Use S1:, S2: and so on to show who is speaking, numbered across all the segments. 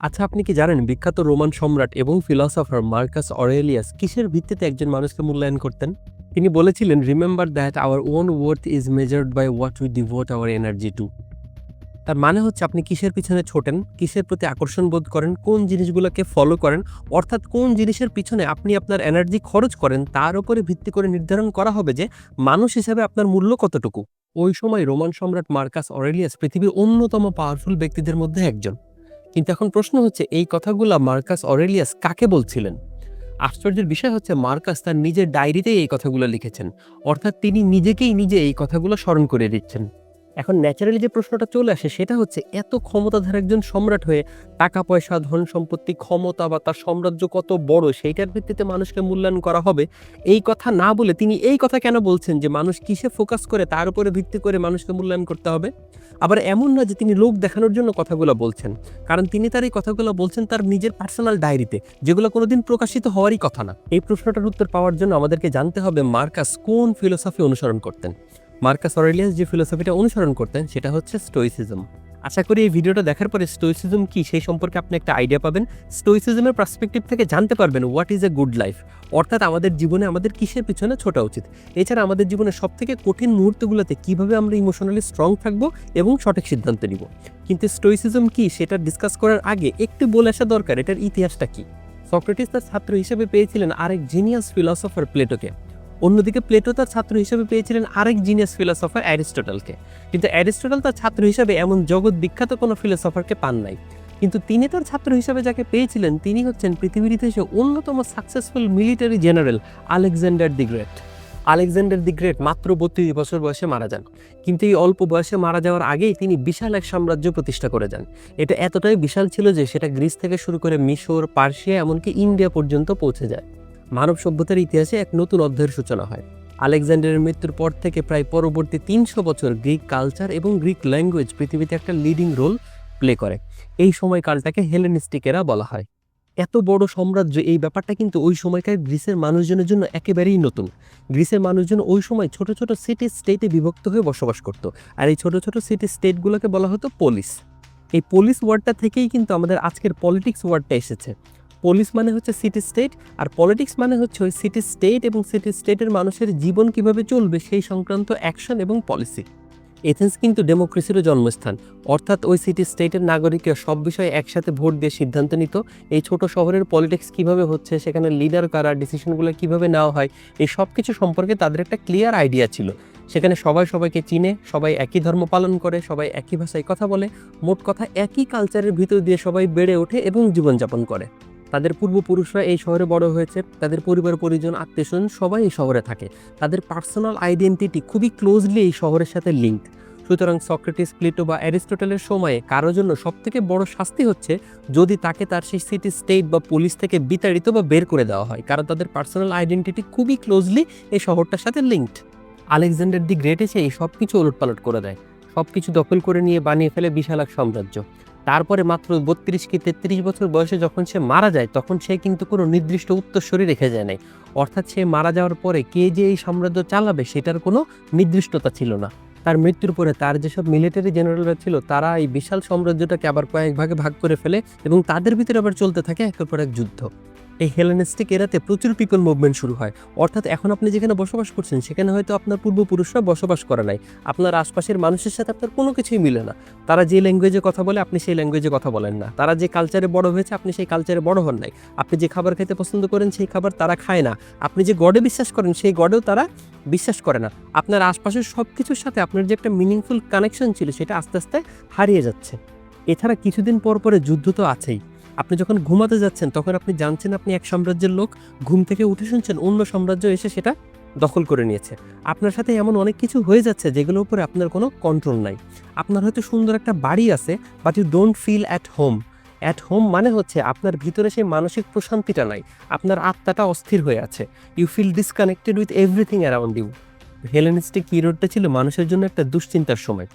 S1: আচ্ছা আপনি কি জানেন বিখ্যাত রোমান সম্রাট এবং ফিলসফার মার্কাস অরেলিয়াস কিসের ভিত্তিতে একজন মানুষকে মূল্যায়ন করতেন? তিনি বলেছিলেন remember that our own worth is measured by what we devote our energy to তার মানে হচ্ছে, আপনি কিসের পিছনে ছোটেন, কিসের প্রতি আকর্ষণ বোধ করেন, কোন জিনিসগুলোকে ফলো করেন, অর্থাৎ কোন জিনিসের পিছনে আপনি আপনার এনার্জি খরচ করেন, তার উপরে ভিত্তি করে নির্ধারণ করা হবে যে মানুষ হিসেবে আপনার মূল্য কতটুকু। ওই সময় রোমান সম্রাট মার্কাস অরেলিয়াস পৃথিবীর অন্যতম পাওয়ারফুল ব্যক্তিদের মধ্যে একজন। কিন্তু এখন প্রশ্ন হচ্ছে, এই কথাগুলা মার্কাস অরেলিয়াস কাকে বলছিলেন? আশ্চর্যের বিষয় হচ্ছে, মার্কাস তার নিজের ডায়েরিতেই এই কথাগুলো লিখেছেন। অর্থাৎ তিনি নিজেকেই নিজে এই কথাগুলো স্মরণ করে দিচ্ছেন। এখন ন্যাচারালি যে প্রশ্নটা চলে আসে সেটা হচ্ছে, এত ক্ষমতাধার একজন সম্রাট হয়ে টাকা পয়সা ধন সম্পত্তি ক্ষমতা বা তার সাম্রাজ্য কত বড়, সেইটার ভিত্তিতে মানুষকে মূল্যায়ন করা হবে? এই কথা না বলে তিনি এই কথা কেন বলছেন যে মানুষ কিসে ফোকাস করে তার উপরে ভিত্তি করে মানুষকে মূল্যায়ন করতে হবে? আবার এমন না যে তিনি লোক দেখানোর জন্য কথাগুলো বলছেন, কারণ তিনি তার এই কথাগুলো বলছেন তার নিজের পার্সোনাল ডায়েরিতে যেগুলো কোনোদিন প্রকাশিত হওয়ারই কথা না। এই প্রশ্নটার উত্তর পাওয়ার জন্য আমাদেরকে জানতে হবে মার্কাস কোন ফিলোসফি অনুসরণ করতেন। মার্কাস অরেলিয়াস যে ফিলোসফিটা অনুসরণ করতেন, সেটা হচ্ছে স্টোইসিজম। আশা করি এই ভিডিওটা দেখার পরে স্টোইসিজম কি, সেই সম্পর্কে আপনি একটা আইডিয়া পাবেন। স্টোইসিজমের পার্সপেক্টিভ থেকে জানতে পারবেন what is a good life অর্থাৎ আমাদের জীবনে আমাদের কিসের পিছনে ছোটা উচিত। এছাড়া আমাদের জীবনে সব থেকে কঠিন মুহূর্তগুলোতে কীভাবে আমরা ইমোশনালি স্ট্রং থাকব এবং সঠিক সিদ্ধান্ত নিব। কিন্তু স্টোইসিজম কি, সেটা ডিসকাস করার আগে একটু বলে আসা দরকার, এটার ইতিহাসটা কি? সক্রেটিস তার ছাত্র হিসেবে পেয়েছিলেন আরেক জিনিয়াস ফিলসফার প্লেটোকে অন্যদিকে প্লেটো তার ছাত্র হিসেবে পেয়েছিলেন আরেক জিনিয়াস ফিলোসফার অ্যারিস্টটলকে। কিন্তু অ্যারিস্টটল তার ছাত্র হিসেবে এমন জগৎ বিখ্যাত কোনো ফিলোসফারকে পান নাই। কিন্তু তিনি তার ছাত্র হিসেবে যাকে পেয়েছিলেন, তিনি হচ্ছেন পৃথিবীর ইতিহাসে অন্যতম successful military general Alexander the great. Alexander the great মাত্র বত্রিশ বছর বয়সে মারা যান। কিন্তু এই অল্প বয়সে মারা যাওয়ার আগেই তিনি বিশাল এক সাম্রাজ্য প্রতিষ্ঠা করে যান। এটা এতটাই বিশাল ছিল যে সেটা গ্রিস থেকে শুরু করে মিশর, পার্সিয়া, এমনকি ইন্ডিয়া পর্যন্ত পৌঁছে যায়। মানব সভ্যতার ইতিহাসে এক নতুন অধ্যায়ের সূচনা হয়। আলেকজান্ডারের মৃত্যুর পর থেকে প্রায় পরবর্তী তিনশো বছর গ্রিক কালচার এবং গ্রিক ল্যাঙ্গুয়েজ পৃথিবীতে একটা লিডিং রোল প্লে করে। এই সময়কালটাকে হেলেনিস্টিকেরা বলা হয়। এত বড় সাম্রাজ্য, এই ব্যাপারটা কিন্তু ওই সময়কার গ্রিসের মানুষজনের জন্য একেবারেই নতুন। গ্রিসের মানুষজন ওই সময় ছোট ছোট সিটি স্টেটে বিভক্ত হয়ে বসবাস করত। আর এই ছোট ছোট সিটি স্টেটগুলোকে বলা হতো পলিস এই পুলিশ ওয়ার্ডটা থেকেই কিন্তু আমাদের আজকের পলিটিক্স ওয়ার্ডটা এসেছে। পুলিশ মানে হচ্ছে সিটি স্টেট আর পলিটিক্স মানে হচ্ছে ওই সিটি স্টেট এবং সিটি স্টেটের মানুষের জীবন কীভাবে চলবে সেই সংক্রান্ত অ্যাকশন এবং পলিসি এথেন্স কিন্তু ডেমোক্রেসিরও জন্মস্থান। অর্থাৎ ওই সিটি স্টেটের নাগরিকরা সব বিষয়ে একসাথে ভোট দিয়ে সিদ্ধান্ত নিত, এই ছোট শহরের পলিটিক্স কীভাবে হচ্ছে, সেখানে লিডার কারা ডিসিশনগুলো কীভাবে নেওয়া হয়, এই সব কিছু সম্পর্কে তাদের একটা ক্লিয়ার আইডিয়া ছিল। সেখানে সবাই সবাইকে চিনে, সবাই একই ধর্ম পালন করে, সবাই একই ভাষায় কথা বলে, মোট কথা একই কালচারের ভিতর দিয়ে সবাই বেড়ে ওঠে এবং জীবনযাপন করে। তাদের পূর্বপুরুষরা এই শহরে বড় হয়েছে, তাদের পরিবার, পরিজন আত্মীয়স্বজন সবাই এই শহরে থাকে। তাদের পার্সোনাল আইডেন্টিটি খুবই ক্লোজলি এই শহরের সাথে লিঙ্ক সুতরাং সক্রেটিস, প্লেটো বা অ্যারিস্টোটেলের সময়ে কারোর জন্য সবথেকে বড় শাস্তি হচ্ছে যদি তাকে তার সেই সিটি স্টেট বা পুলিশ থেকে বিতাড়িত বা বের করে দেওয়া হয়, কারণ তাদের পার্সোনাল আইডেন্টিটি খুবই ক্লোজলি এই শহরটার সাথে লিঙ্কড আলেকজান্ডার দি গ্রেট এসে এই সব কিছু ওলটপালট করে দেয়। সব কিছু দখল করে নিয়ে বানিয়ে ফেলে বিশাল এক সাম্রাজ্য। তারপরে মাত্র বত্রিশ কি তেত্রিশ বছর বয়সে যখন সে মারা যায়, তখন সে কিন্তু কোনো নির্দিষ্ট উত্তরস্বরী রেখে যায় নাই। অর্থাৎ সে মারা যাওয়ার পরে কে যে এই সাম্রাজ্য চালাবে সেটার কোনো নির্দিষ্টতা ছিল না। তার মৃত্যুর পরে তার যেসব মিলিটারি জেনারেলরা ছিল, তারা এই বিশাল সাম্রাজ্যটাকে আবার কয়েক ভাগে ভাগ করে ফেলে এবং তাদের ভিতরে আবার চলতে থাকে একের পর এক যুদ্ধ। এই হেলেনিস্টিক এরাতে প্রচুর পিপল মুভমেন্ট শুরু হয়। অর্থাৎ এখন আপনি যেখানে বসবাস করছেন, সেখানে হয়তো আপনার পূর্বপুরুষরা বসবাস করে নাই। আপনার আশপাশের মানুষের সাথে আপনার কোনো কিছুই মিলে না। তারা যে ল্যাঙ্গুয়েজে কথা বলে, আপনি সেই ল্যাঙ্গুয়েজে কথা বলেন না। তারা যে কালচারে বড় হয়েছে, আপনি সেই কালচারে বড় হন নাই। আপনি যে খাবার খেতে পছন্দ করেন, সেই খাবার তারা খায় না। আপনি যে গডে বিশ্বাস করেন, সেই গডেও তারা বিশ্বাস করে না। আপনার আশপাশের সব কিছুর সাথে আপনার যে একটা মিনিংফুল কানেকশন ছিল, সেটা আস্তে আস্তে হারিয়ে যাচ্ছে। এছাড়া কিছুদিন পর পরে যুদ্ধ তো আছেই। আপনি যখন ঘুমাতে যাচ্ছেন, তখন আপনি জানছেন আপনি এক সাম্রাজ্যের লোক, ঘুম থেকে উঠে শুনছেন অন্য সাম্রাজ্য এসে সেটা দখল করে নিয়েছে। আপনার সাথে এমন অনেক কিছু হয়ে যাচ্ছে, যেগুলোর উপরে আপনার কোনো কন্ট্রোল নাই। আপনার হয়তো সুন্দর একটা বাড়ি আছে but you don't feel at home at home মানে হচ্ছে আপনার ভিতরে সেই মানসিক প্রশান্তিটা নাই। আপনার আত্মাটা অস্থির হয়ে আছে। You feel disconnected with everything around you Hellenistic পিরিয়ডটা ছিল মানুষের জন্য একটা দুশ্চিন্তার সময়।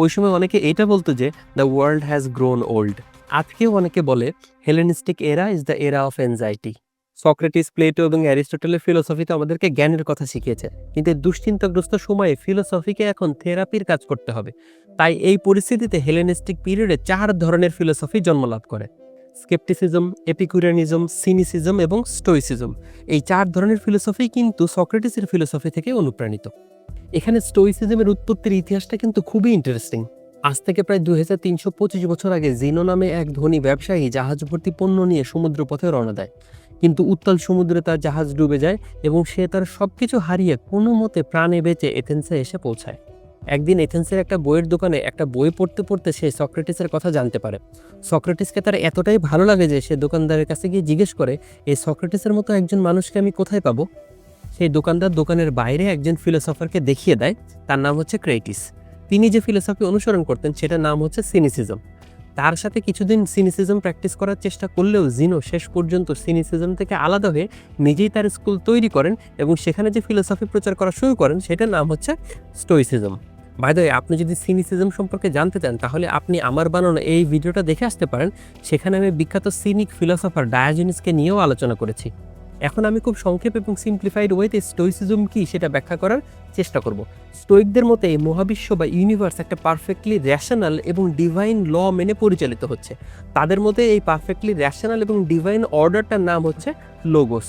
S1: ওই সময় অনেকে এটা বলতো যে the world has grown old আজকেও অনেকে বলে Hellenistic era is the era of anxiety Socrates, Plato এবং অ্যারিস্টোটেলের ফিলোসফি তো আমাদেরকে জ্ঞানের কথা শিখিয়েছে, কিন্তু দুশ্চিন্তাগ্রস্ত সময়ে ফিলোসফিকে এখন থেরাপির কাজ করতে হবে। তাই এই পরিস্থিতিতে হেলেনিস্টিক পিরিয়ডে চার ধরনের ফিলোসফি জন্ম লাভ করে। স্কেপটিসিজম এপিকুরিয়ানিজম সিনিসিজম এবং স্টোইসিজম এই চার ধরনের ফিলোসফি কিন্তু সক্রেটিসের ফিলোসফি থেকে অনুপ্রাণিত। এখানে স্টোইসিজমের উৎপত্তির ইতিহাসটা কিন্তু খুবই ইন্টারেস্টিং আজ থেকে প্রায় দুই হাজার তিনশো পঁচিশ বছর আগে জিনো নামে এক ধনী ব্যবসায়ী জাহাজ ভর্তি পণ্য নিয়ে সমুদ্র পথে রওনা দেয়। কিন্তু উত্তাল সমুদ্রে তার জাহাজ ডুবে যায় এবং সে তার সবকিছু হারিয়ে কোনো মতে প্রাণে বেঁচে এথেন্সে এসে পৌঁছায়। একদিন এথেন্সের একটা বইয়ের দোকানে একটা বই পড়তে পড়তে সে সক্রেটিসের কথা জানতে পারে। সক্রেটিসকে তার এতটাই ভালো লাগে যে সে দোকানদারের কাছে গিয়ে জিজ্ঞেস করে, এই সক্রেটিসের মতো একজন মানুষকে আমি কোথায় পাবো? সেই দোকানদার দোকানের বাইরে একজন ফিলোসফারকে দেখিয়ে দেয়, তার নাম হচ্ছে ক্রেটিস তিনি যে ফিলোসফি অনুসরণ করতেন, সেটার নাম হচ্ছে সিনিসিজম তার সাথে কিছুদিন সিনিসিজম প্র্যাকটিস করার চেষ্টা করলেও জিনো শেষ পর্যন্ত সিনিসিজম থেকে আলাদা হয়ে নিজেই তার স্কুল তৈরি করেন এবং সেখানে যে ফিলোসফি প্রচার করা শুরু করেন, সেটার নাম হচ্ছে স্টোইসিজম বাই আপনি যদি সিনিসিজম সম্পর্কে জানতে চান, তাহলে আপনি আমার বানানো এই ভিডিওটা দেখে আসতে পারেন। সেখানে আমি বিখ্যাত সিনিক ফিলোসফার ডায়াজনিসকে নিয়েও আলোচনা করেছি। এখন আমি খুব সংক্ষেপ এবং সিম্পলিফাইড ওয়েতে স্টোইসিজম কি সেটা ব্যাখ্যা করার চেষ্টা করব। স্টোইকদের মতে এই মহাবিশ্ব বা ইউনিভার্স একটা পারফেক্টলি র্যাশনাল এবং ডিভাইন ল মেনে পরিচালিত হচ্ছে। তাদের মতে এই পারফেক্টলি র্যাশনাল এবং ডিভাইন অর্ডারটার নাম হচ্ছে লোগোস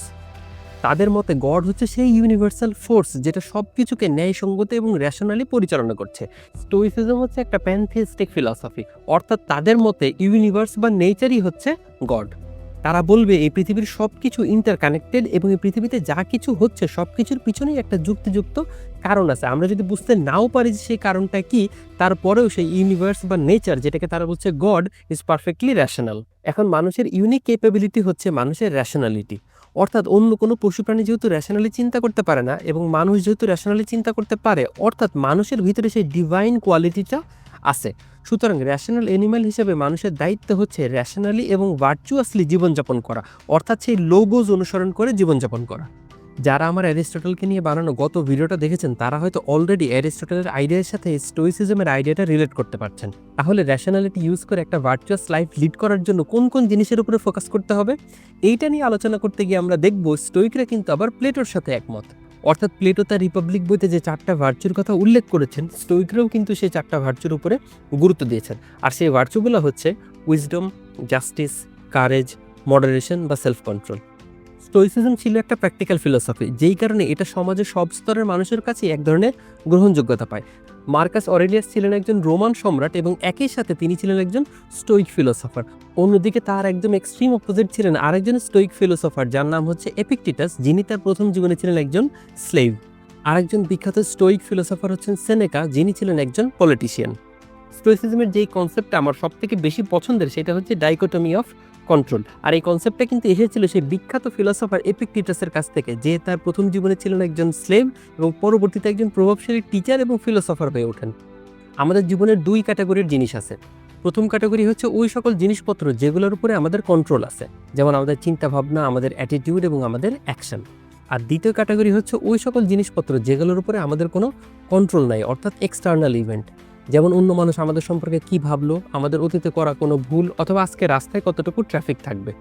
S1: তাদের মতে গড হচ্ছে সেই ইউনিভার্সাল ফোর্স যেটা সব কিছুকে ন্যায়সঙ্গত এবং র্যাশনালি পরিচালনা করছে। স্টোইসিজম হচ্ছে একটা প্যানথিস্টিক ফিলসফি অর্থাৎ তাদের মতে ইউনিভার্স বা নেচারই হচ্ছে গড। তারা বলবে, এই পৃথিবীর সব কিছু ইন্টারকানেক্টেড এবং এই পৃথিবীতে যা কিছু হচ্ছে সব কিছুর পিছনেই একটা যুক্তিযুক্ত কারণ আছে। আমরা যদি বুঝতে নাও পারি যে সেই কারণটা কি, তারপরেও সেই ইউনিভার্স বা নেচার যেটাকে তারা বলছে গড ইজ পারফেক্টলি র্যাশনাল এখন মানুষের ইউনিক ক্যাপাবিলিটি হচ্ছে মানুষের র্যাশনালিটি অর্থাৎ অন্য কোনো পশু প্রাণী যেহেতু র্যাশনালি চিন্তা করতে পারে না এবং মানুষ যেহেতু র্যাশনালি চিন্তা করতে পারে, অর্থাৎ মানুষের ভিতরে সেই ডিভাইন কোয়ালিটিটা আছে। সুতরাং র্যাশনাল অ্যানিম্যাল হিসেবে মানুষের দায়িত্ব হচ্ছে র্যাশনালি এবং ভার্চুয়াসলি জীবনযাপন করা, অর্থাৎ সেই লোগোজ অনুসরণ করে জীবনযাপন করা। যারা আমার অ্যারিস্টটলকে নিয়ে বানানো গত ভিডিওটা দেখেছেন, তারা হয়তো অলরেডি অ্যারিস্টটলের আইডিয়ার সাথে স্টোইসিজমের আইডিয়াটা রিলেট করতে পারছেন। তাহলে র্যাশনালিটি ইউজ করে একটা ভার্চুয়াস লাইফ লিড করার জন্য কোন কোন জিনিসের উপরে ফোকাস করতে হবে? এইটা নিয়ে আলোচনা করতে গিয়ে আমরা দেখব স্টোইকরা কিন্তু আবার প্লেটোর সাথে একমত। অর্থাৎ প্লেটো তার রিপাবলিক বইতে যে চারটা ভার্চুর কথা উল্লেখ করেছেন, স্টোইকরাও কিন্তু সেই চারটা ভার্চুর উপরে গুরুত্ব দিয়েছেন। আর সেই ভার্চুগুলো হচ্ছে উইজডম জাস্টিস কারেজ মডারেশন বা সেলফ কন্ট্রোল স্টোইসিজম ছিল একটা প্র্যাকটিক্যাল ফিলোসফি যেই কারণে এটা সমাজের সব স্তরের মানুষের কাছে এক ধরনের গ্রহণযোগ্যতা পায়। মার্কাস অরেলিয়াস ছিলেন একজন রোমান সম্রাট এবং একই সাথে তিনি ছিলেন একজন স্টোইক ফিলোসফার অন্যদিকে তার একদম এক্সট্রিম অপোজিট ছিলেন আরেকজন স্টোইক ফিলোসফার যার নাম হচ্ছে এপিকটিটাস যিনি তার প্রথম জীবনে ছিলেন একজন স্লেভ আরেকজন বিখ্যাত স্টোইক ফিলোসফার হচ্ছেন সেনেকা যিনি ছিলেন একজন পলিটিশিয়ান স্টোইসিজমের যেই কনসেপ্টটা আমার সব থেকে বেশি পছন্দের, সেটা হচ্ছে ডাইকোটমি অফ কন্ট্রোল আর এই কনসেপ্টটা কিন্তু এসেছিল সেই বিখ্যাত ফিলোসফার এপিকটিটাসের কাছ থেকে, যে তার প্রথম জীবনে ছিলেন একজন স্লেভ এবং পরবর্তীতে একজন প্রভাবশালী টিচার এবং ফিলোসফার হয়ে ওঠেন। আমাদের জীবনের দুই ক্যাটাগরির জিনিস আছে। প্রথম ক্যাটাগরি হচ্ছে ওই সকল জিনিসপত্র যেগুলোর উপরে আমাদের কন্ট্রোল আছে, যেমন আমাদের চিন্তা ভাবনা আমাদের অ্যাটিটিউড এবং আমাদের অ্যাকশন আর দ্বিতীয় ক্যাটাগরি হচ্ছে ওই সকল জিনিসপত্র যেগুলোর উপরে আমাদের কোনো কন্ট্রোল নাই, অর্থাৎ এক্সটার্নাল ইভেন্ট যেমন অন্য মানুষ আমাদের সম্পর্কে কি ভাবলো, আমাদের অতীতে করা কোনো ভুল অথবা আজকে রাস্তায় কতটুকু ট্রাফিক থাকবে।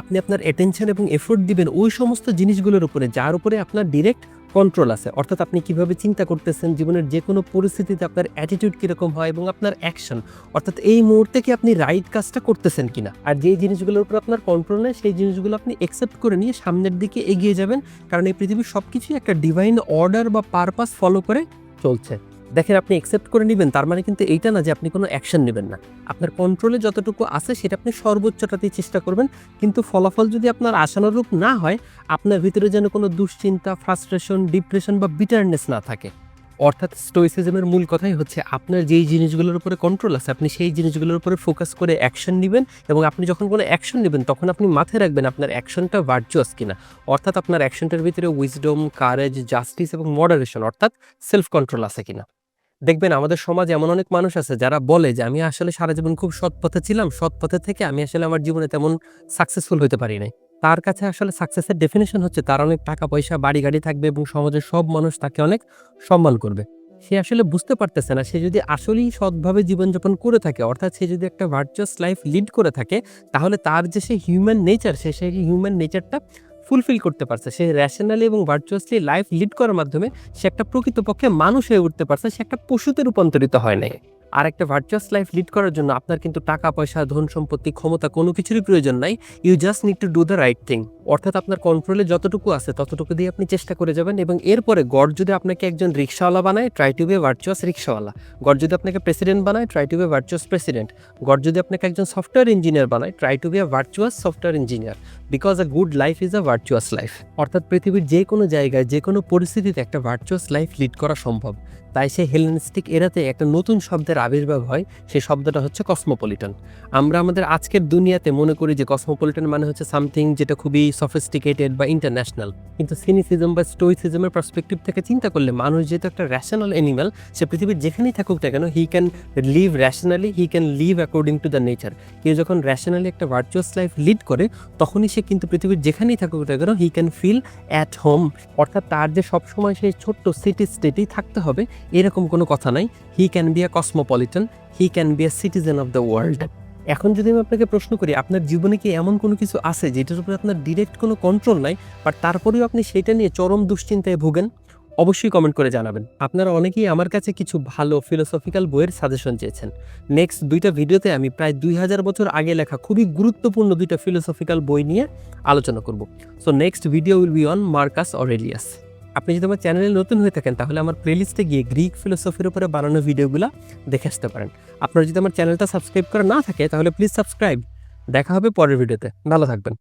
S1: আপনি আপনার অ্যাটেনশন এবং এফোর্ট দিবেন ওই সমস্ত জিনিসগুলোর উপরে, যার উপরে আপনার ডিরেক্ট কন্ট্রোল আছে। অর্থাৎ আপনি কীভাবে চিন্তা করতেছেন, জীবনের যে কোনো পরিস্থিতিতে আপনার অ্যাটিটিউড কীরকম হয় এবং আপনার অ্যাকশন অর্থাৎ এই মুহূর্তে কি আপনি রাইট কাজটা করতেছেন কিনা? আর যেই জিনিসগুলোর উপর আপনার কন্ট্রোল নেই, সেই জিনিসগুলো আপনি অ্যাকসেপ্ট করে নিয়ে সামনের দিকে এগিয়ে যাবেন, কারণ এই পৃথিবীর সব কিছুই একটা ডিভাইন অর্ডার বা পারপাস ফলো করে চলছে। দেখেন আপনি অ্যাকসেপ্ট করে নেবেন, তার মানে কিন্তু এইটা না যে আপনি কোনো অ্যাকশন নেবেন না। আপনার কন্ট্রোলে যতটুকু আছে সেটা আপনি সর্বোচ্চটাতেই চেষ্টা করবেন, কিন্তু ফলাফল যদি আপনার আশানুরূপ না হয়, আপনার ভিতরে যেন কোনো দুশ্চিন্তা ফ্রাস্ট্রেশন ডিপ্রেশন বা বিটারনেস না থাকে। অর্থাৎ স্টোইসিজমের মূল কথাই হচ্ছে আপনার যেই জিনিসগুলোর উপরে কন্ট্রোল আছে, আপনি সেই জিনিসগুলোর উপরে ফোকাস করে অ্যাকশন নেবেন এবং আপনি যখন কোনো অ্যাকশন নেবেন, তখন আপনি মাথায় রাখবেন আপনার অ্যাকশনটা ভার্চুয়াস কিনা। অর্থাৎ আপনার অ্যাকশনটার ভিতরে উইজডম কারেজ জাস্টিস এবং মডারেশন অর্থাৎ সেলফ কন্ট্রোল আছে কিনা। দেখবেন আমাদের সমাজে এমন অনেক মানুষ আছে যারা বলে যে, আমি আসলে সারা জীবন খুব সৎ পথে ছিলাম। সৎ পথে থেকে আমি আসলে আমার জীবনে তেমন সাকসেসফুল হতে পারি নাই। তার কাছে আসলে সাকসেসের ডেফিনেশন হচ্ছে তার অনেক টাকা পয়সা, বাড়ি গাড়ি থাকবে এবং সমাজের সব মানুষ তাকে অনেক সম্মান করবে। সে আসলে বুঝতে পারতেছে না। সে যদি আসলেই সৎভাবে জীবনযাপন করে থাকে, অর্থাৎ সে যদি একটা ভার্চুয়াস লাইফ লিড করে থাকে, তাহলে তার যে সে হিউম্যান নেচার সে সেই হিউম্যান নেচারটা ফুলফিল করতে পারছে। সে র্যাশনালি এবং ভার্চুয়াসলি লাইফ লিড করার মাধ্যমে সে একটা প্রকৃতপক্ষে মানুষ হয়ে উঠতে পারছে, সে একটা পশুতে রূপান্তরিত হয় নাই। আর একটা ভার্চুয়াস লাইফ লিড করার জন্য আপনার কিন্তু টাকা, পয়সা ধন সম্পত্তি ক্ষমতা কোনো কিছুরই প্রয়োজন নাই। You just need to do the right thing অর্থাৎ আপনার কন্ট্রোলে যতটুকু আছে ততটুকু দিয়ে আপনি চেষ্টা করে যাবেন এবং এরপরে গড যদি আপনাকে একজন রিক্সাওয়ালা বানায় ট্রাই টু ভার্চুয়াস রিক্সাওয়ালা। গড যদি আপনাকে প্রেসিডেন্ট বানায় try to virtuous president god যদি আপনাকে একজন সফটওয়্যার ইঞ্জিনিয়ার বানায় try to be a virtuous software engineer because a good life is a virtuous life অর্থাৎ পৃথিবীর যে কোনো জায়গায়, যে কোনো পরিস্থিতিতে একটা ভার্চুয়াস লাইফ লিড করা সম্ভব। তাই সেই হেলেনিস্টিক এরাতে একটা নতুন শব্দের আবির্ভাব হয় সেই শব্দটা হচ্ছে কসমোপলিটন আমরা আমাদের আজকের দুনিয়াতে মনে করি যে কসমোপলিটন মানে হচ্ছে সামথিং যেটা খুবই সফিস্টিকেটেড বা ইন্টারন্যাশনাল কিন্তু সিনিসিজম বা স্টোইসিজমের পার্সপেক্টিভ থেকে চিন্তা করলে মানুষ যেহেতু একটা র্যাশনাল অ্যানিমাল সে পৃথিবীর যেখানেই থাকুক না কেন he can live rationally he can live according to the nature কেউ যখন র্যাশনালি একটা ভার্চুয়াস লাইফ লিড করে, তখনই সে কিন্তু পৃথিবীর যেখানেই থাকুক না কেন he can feel at home অর্থাৎ তার যে সবসময় সেই ছোট্ট সিটি স্টেটেই থাকতে হবে, এরকম কোনো কথা নাই। He can be a cosmopolitan he can be a citizen of the world এখন যদি আমি আপনাকে প্রশ্ন করি, আপনার জীবনে কি এমন কোনো কিছু আছে যেটার উপরে আপনার ডিরেক্ট কোনো কন্ট্রোল নাই বাট তারপরেও আপনি সেটা নিয়ে চরম দুশ্চিন্তায় ভুগেন? অবশ্যই কমেন্ট করে জানাবেন। আপনারা অনেকেই আমার কাছে কিছু ভালো ফিলোসফিক্যাল বইয়ের সাজেশন চেয়েছেন। নেক্সট দুইটা ভিডিওতে আমি প্রায় দুই হাজার বছর আগে লেখা খুবই গুরুত্বপূর্ণ দুইটা ফিলোসফিক্যাল বই নিয়ে আলোচনা করব। So next video will be on Marcus Aurelius আপনি যদি আমার চ্যানেলে নতুন হয়ে থাকেন, তাহলে আমার প্লেলিস্টে গিয়ে গ্রিক ফিলোসফির উপরে বানানো ভিডিওগুলো দেখে আসতে পারেন। আপনারা যদি আমার চ্যানেলটা সাবস্ক্রাইব করা না থাকে, তাহলে প্লিজ সাবস্ক্রাইব দেখা হবে পরের ভিডিওতে ভালো থাকবেন।